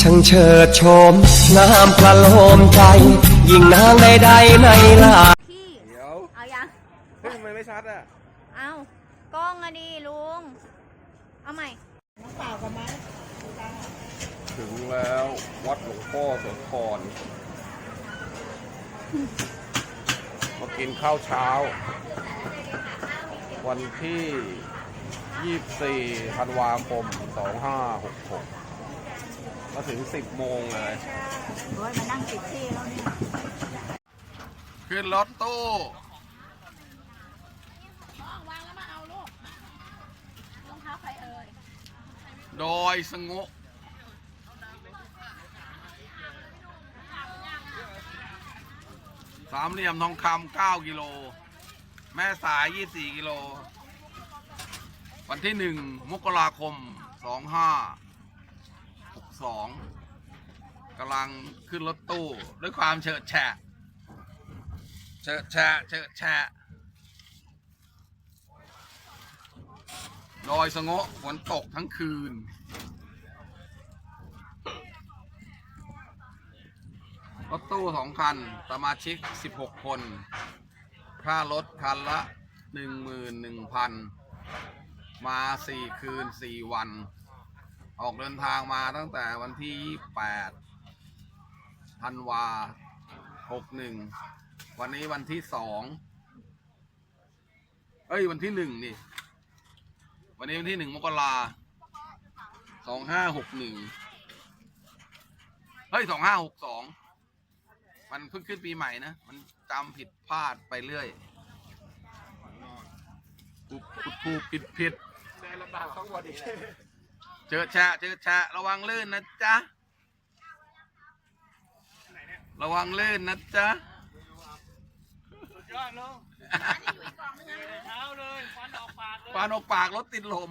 ช่างเชิดโฉมงามพระโลมใจ ยิ่งนางใดๆในลาพี่ เดี๋ยวเอายังเฮ้ยทำไมไม่ชัดอะ เอากล้องอะดีลุง เอาใหม่ถึงแล้ววัดหลวงพ่อโสธรมากินข้าวเช้า วันที่ 24ธันวาคม 2566 มาถึง 10 โมงเลย โอ้ยมานั่งติดที่แล้วเนี่ย ขึ้นรถตู้รองเท้าใครเอ่ย โดยสงบสามเหลี่ยมทองคำเก้ากิโล แม่สายยี่สี่กิโล วันที่หนึ่งมกราคมสองห้าหกสองกำลังขึ้นรถตู้ด้วยความเฉิดแฉะเฉิดแฉะเฉิดแฉะดอยสงะฝนตกทั้งคืน รถตู้สองคัน สมาชิก 16 คน ค่ารถคันละ 11,000 มา4คืน4วัน ออกเดินทางมาตั้งแต่วันที่28ธันวา61วันนี้วันที่2เอ้ยวันที่1นี่ วันนี้วันที่หนึ่งมกราสองห้าหกหนึ่งเฮ้ยสองห้าหกสองมันเพิ่งขึ้นปีใหม่นะ มันจำผิดพลาดไปเรื่อยกูกูกูผิดผิด เจอแชะเจอแชะระวังลื่นนะจ๊ะ ระวังลื่นนะจ๊ะยอดลงเช้าเลยควันออกปากเลยปานออกปากรถติดลม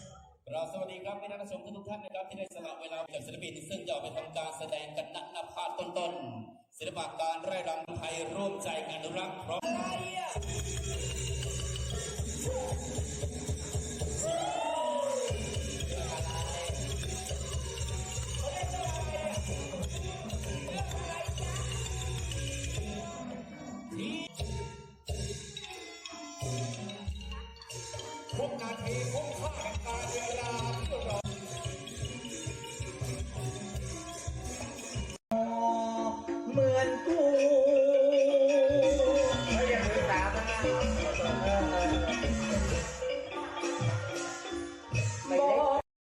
เราสวัสดีครับพี่นักชมทุกท่านนะครับที่ได้สละเวลาจากศิลปินซึ่งจะออกไปทำการแสดงกันณนภาต้นๆศิลปะการไร่รำไทยร่วมใจกันอนุรักษ์พร้อม